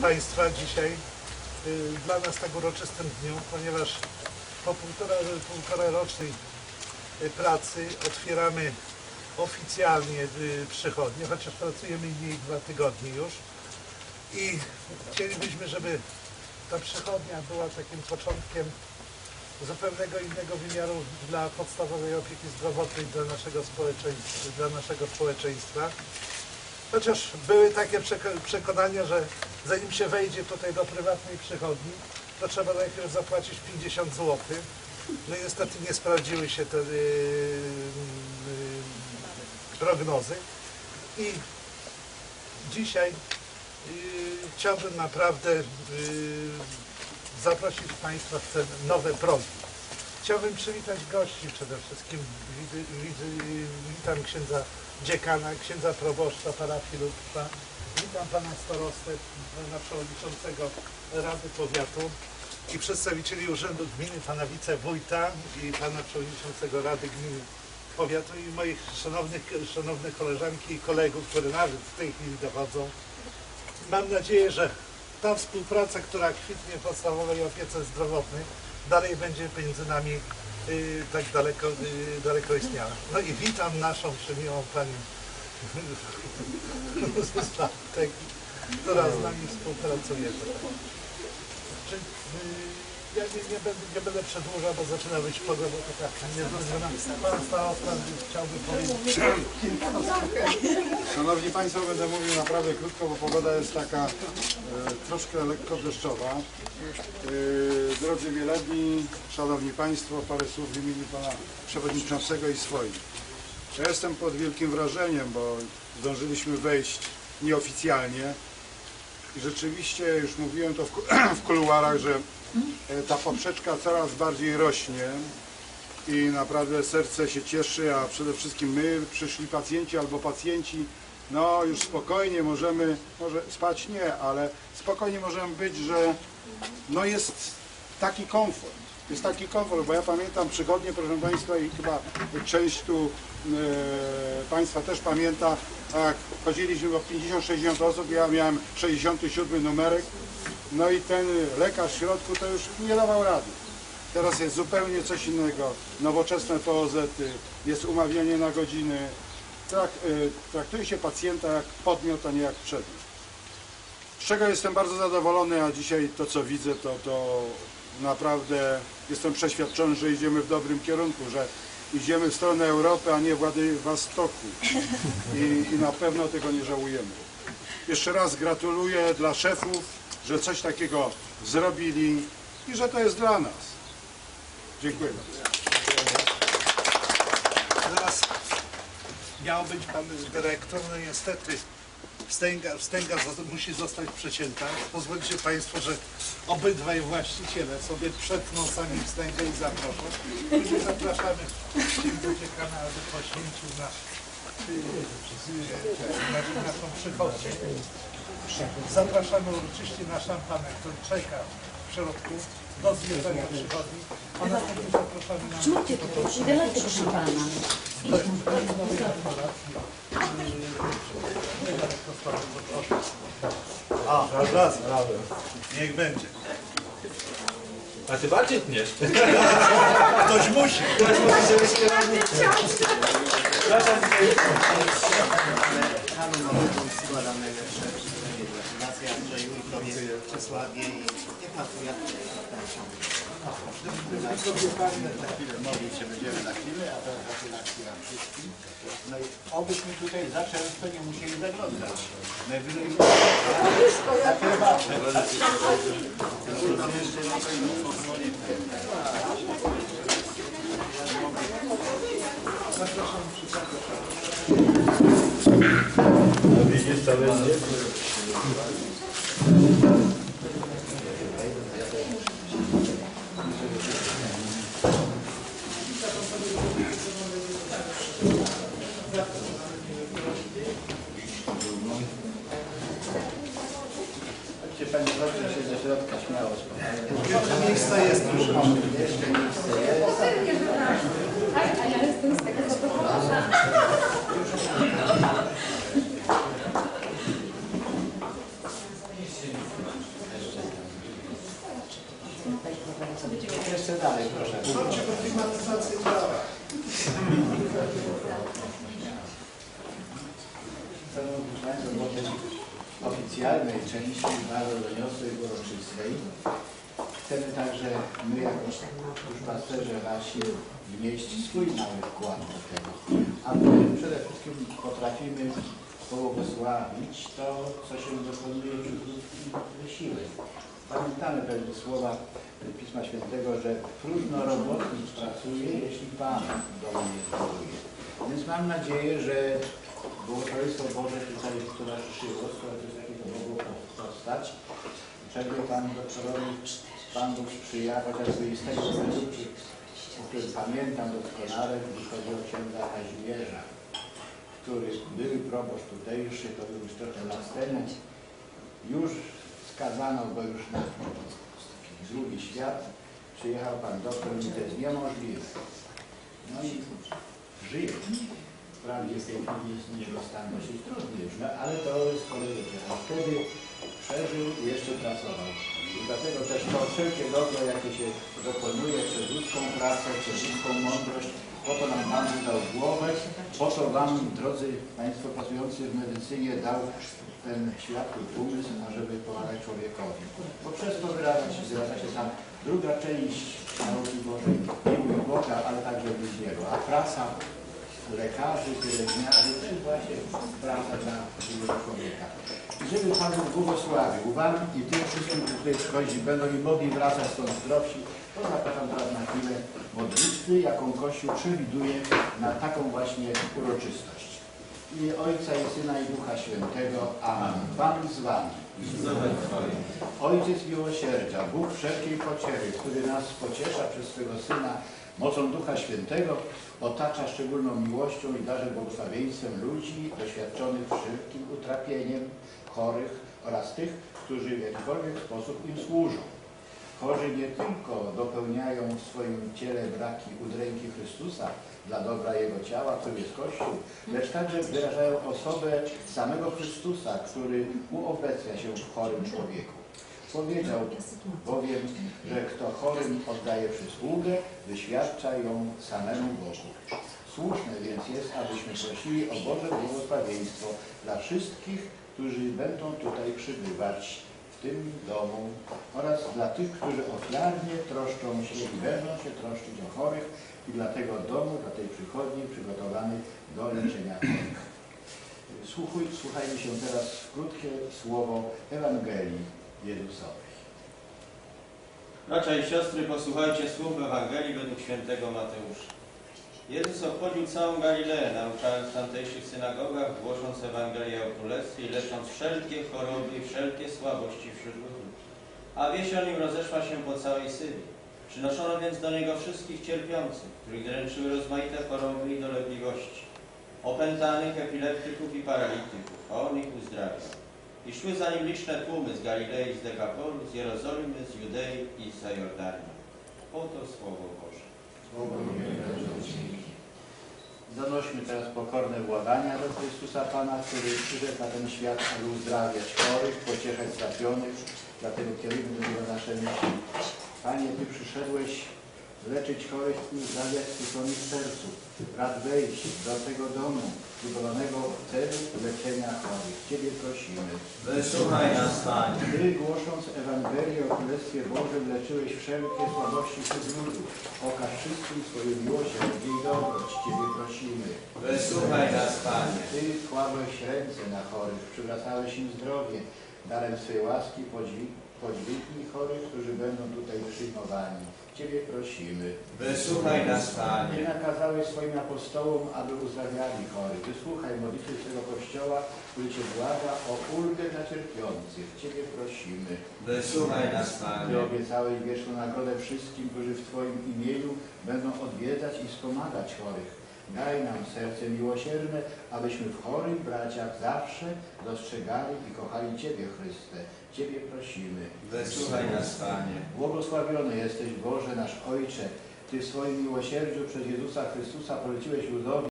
Państwa dzisiaj y, dla nas tak uroczystym dniu, ponieważ po półtora, półtora rocznej y, pracy otwieramy oficjalnie y, przychodnie, chociaż pracujemy mniej dwa tygodnie już i chcielibyśmy, żeby ta przychodnia była takim początkiem zupełnego innego wymiaru dla podstawowej opieki zdrowotnej dla naszego społeczeństwa. Dla naszego społeczeństwa. Chociaż były takie przeko- przekonania, że zanim się wejdzie tutaj do prywatnej przychodni, to trzeba najpierw zapłacić 50 zł. No i niestety nie sprawdziły się te yy, yy, prognozy. I dzisiaj yy, chciałbym naprawdę yy, zaprosić Państwa w te nowe progi. Chciałbym przywitać gości przede wszystkim. Witam księdza dziekana, księdza proboszcza parafii. Witam pana starostę, pana przewodniczącego Rady Powiatu i przedstawicieli Urzędu Gminy, pana wicewójta i pana przewodniczącego Rady Gminy Powiatu i moich szanownych, szanowne koleżanki i kolegów, które nawet w tej chwili dochodzą. Mam nadzieję, że ta współpraca, która kwitnie w podstawowej opiece zdrowotnej, dalej będzie między nami y, tak daleko, y, daleko istniała. No i witam naszą przemiłą panią Statek, która z nami współpracuje. Czy, y, ja nie, nie, będę, nie będę przedłużał, bo zaczyna być pogoda taka niezrozumiana. Pan starosta chciałby powiedzieć Szanowni Państwo, będę mówił naprawdę krótko, bo pogoda jest taka e, troszkę lekko deszczowa. E, drodzy wielebni, Szanowni Państwo, parę słów w imieniu Pana Przewodniczącego i swoim. Ja jestem pod wielkim wrażeniem, bo zdążyliśmy wejść nieoficjalnie i rzeczywiście, już mówiłem to w, w kuluarach, że ta poprzeczka coraz bardziej rośnie i naprawdę serce się cieszy, a przede wszystkim my, przyszli pacjenci albo pacjenci, no już spokojnie możemy, może spać nie, ale spokojnie możemy być, że no jest taki komfort. Jest taki komfort, bo ja pamiętam przygodnie, proszę Państwa, i chyba część tu e, Państwa też pamięta, jak chodziliśmy o 50-60 osób, ja miałem 67 numerek, no i ten lekarz w środku to już nie dawał rady. Teraz jest zupełnie coś innego. Nowoczesne POZ, jest umawianie na godziny. Trak, y, traktuje się pacjenta jak podmiot, a nie jak przedmiot. Z czego jestem bardzo zadowolony, a dzisiaj to co widzę, to, to naprawdę jestem przeświadczony, że idziemy w dobrym kierunku, że idziemy w stronę Europy, a nie Władywostoku. I, I na pewno tego nie żałujemy. Jeszcze raz gratuluję dla szefów, że coś takiego zrobili i że to jest dla nas. Dziękuję bardzo. Teraz miał być pan dyrektor, no niestety wstęga, wstęga musi zostać przecięta. Pozwólcie Państwo, że obydwaj właściciele sobie przetną sami wstęgę i zaproszą. Później zapraszamy księdza dziekana, aby poświęcił y, y, nasz, naszą przychodnię. Zapraszamy uroczyście na szampanę, który czeka w środku do zwiedzenia przychodni. A następnie zapraszamy na Zróbcie tutaj, wiele tego szampana. A, raz, raz. Niech będzie. A ty bardziej nie. Ktoś musi. Panu Małemu składam najlepsze życzenia. Czesławie i niech Pan tu jak Modlić się będziemy na chwilę, a teraz gratulacje Wam wszystkim. No i obyśmy tutaj za często nie musieli zaglądać. Najwyżej. Jeszcze na pewno pozwolimy. Widzisz co będzie? miejsca jest, proszę Pana. Pewnie, że tak. A ja jestem z tego. Jeszcze dalej, proszę. Chodźcie po klimatyzację ciała. Chcę Państwa oficjalnej części bardzo doniosłej, uroczystej chcemy także my jako duszpasterze wasi wnieść swój mały wkład do tego. A my przede wszystkim potrafimy pobłogosławić to, co się dokonuje ludzki wysiłek. Pamiętamy pewne słowa Pisma Świętego, że próżno robotnik pracuje, jeśli Pan domu nie zbuduje. Więc mam nadzieję, że błogosławieństwo Boże tutaj towarzyszyło, skoro coś takiego mogło powstać. Czego Pan doktorowi Pan Bóg sprzyja, chociażby i z tego powodu, o którym pamiętam doskonale, gdy chodzi o księdza Kazimierza, który był proboszcz tutejszy, to był już trochę lat temu, już skazano go już na drugi świat, przyjechał Pan doktor i to jest niemożliwe. No i żyje. Wprawdzie w tej chwili jest stan dosyć trudny już, no, ale to jest kolejny A wtedy przeżył i jeszcze pracował. I dlatego też to wszelkie dobro, jakie się dokonuje przez ludzką pracę, przez ludzką mądrość, po to nam Pan dał głowę, po to Wam, drodzy Państwo pracujący w medycynie, dał ten światły umysł, ażeby pomagać człowiekowi. Bo przez to wyraża się, wyraża się sam druga część nauki Bożej, miłuj Boga, ale także bliźniego. A praca lekarzy, pielęgniarzy, to jest właśnie praca dla drugiego człowieka. I żeby Pan Bóg błogosławił Wam i tym wszystkim, którzy tutaj przychodzi, będą i mogli wracać stąd zdrowsi, to zapraszam teraz na chwilę modlitwy, jaką Kościół przewiduje na taką właśnie uroczystość. Imię Ojca i Syna i Ducha Świętego. Amen. Pan z Wami. Ojciec miłosierdzia, Bóg wszelkiej pociechy, który nas pociesza przez swego Syna mocą Ducha Świętego, otacza szczególną miłością i darze błogosławieństwem ludzi doświadczonych wszelkim utrapieniem, chorych oraz tych, którzy w jakikolwiek sposób im służą. Chorzy nie tylko dopełniają w swoim ciele braki udręki Chrystusa dla dobra Jego ciała, którym jest Kościół, lecz także wyrażają osobę samego Chrystusa, który uobecnia się w chorym człowieku. Powiedział bowiem, że kto chorym oddaje przysługę, wyświadcza ją samemu Bogu. Słuszne więc jest, abyśmy prosili o Boże błogosławieństwo dla wszystkich, którzy będą tutaj przybywać w tym domu oraz dla tych, którzy ofiarnie troszczą się i będą się troszczyć o chorych i dla tego domu, dla tej przychodni przygotowanych do leczenia chorych. Słuchuj, słuchajmy się teraz w krótkie słowo Ewangelii Jezusowej. Bracia i siostry, posłuchajcie słów Ewangelii według świętego Mateusza. Jezus obchodził całą Galileę, nauczając w tamtejszych synagogach, głosząc Ewangelię o Królestwie i lecząc wszelkie choroby i wszelkie słabości wśród ludu. A wieść o nim rozeszła się po całej Syrii. Przynoszono więc do niego wszystkich cierpiących, których dręczyły rozmaite choroby i dolegliwości, opętanych, epileptyków i paralityków, a on ich uzdrawiał. I szły za nim liczne tłumy z Galilei, z Dekapolu, z Jerozolimy, z Judei i z Jordanii. Oto Słowo Boże. Zanośmy teraz pokorne błagania do Chrystusa Pana, który przyszedł na ten świat, aby uzdrawiać chorych, pocieszać strapionych. Dlatego kierujmy do Niego nasze myśli. Panie, Ty przyszedłeś leczyć chorych i uzdrawiać w sercu. Rad wejść do tego domu, zbudowanego w celu leczenia chorych. Ciebie prosimy. Wysłuchaj nas, Panie. Ty, głosząc Ewangelię o Królestwie Bożym, leczyłeś wszelkie słabości wśród ludu. Okaż wszystkim swoje miłosierdzie i dobroć. Ciebie prosimy. Wysłuchaj nas, Panie. Ty kładłeś ręce na chorych, przywracałeś im zdrowie. Darem swej łaski podźwig- podźwignij chorych, którzy będą tutaj przyjmowani. Ciebie prosimy. Wysłuchaj nas, Ty Panie. nakazałeś swoim apostołom, aby uzdrawiali chorych. Wysłuchaj modlitwy swego Kościoła, który Cię błaga o ulgę dla cierpiących. Ciebie prosimy. Wysłuchaj nas, Ty Panie. obiecałeś wieczną nagrodę wszystkim, którzy w Twoim imieniu będą odwiedzać i wspomagać chorych. Daj nam serce miłosierne, abyśmy w chorych braciach zawsze dostrzegali i kochali Ciebie, Chryste. Ciebie prosimy. Wysłuchaj nas, Panie. Błogosławiony jesteś, Boże nasz Ojcze. Ty w swoim miłosierdziu przez Jezusa Chrystusa poleciłeś ludowi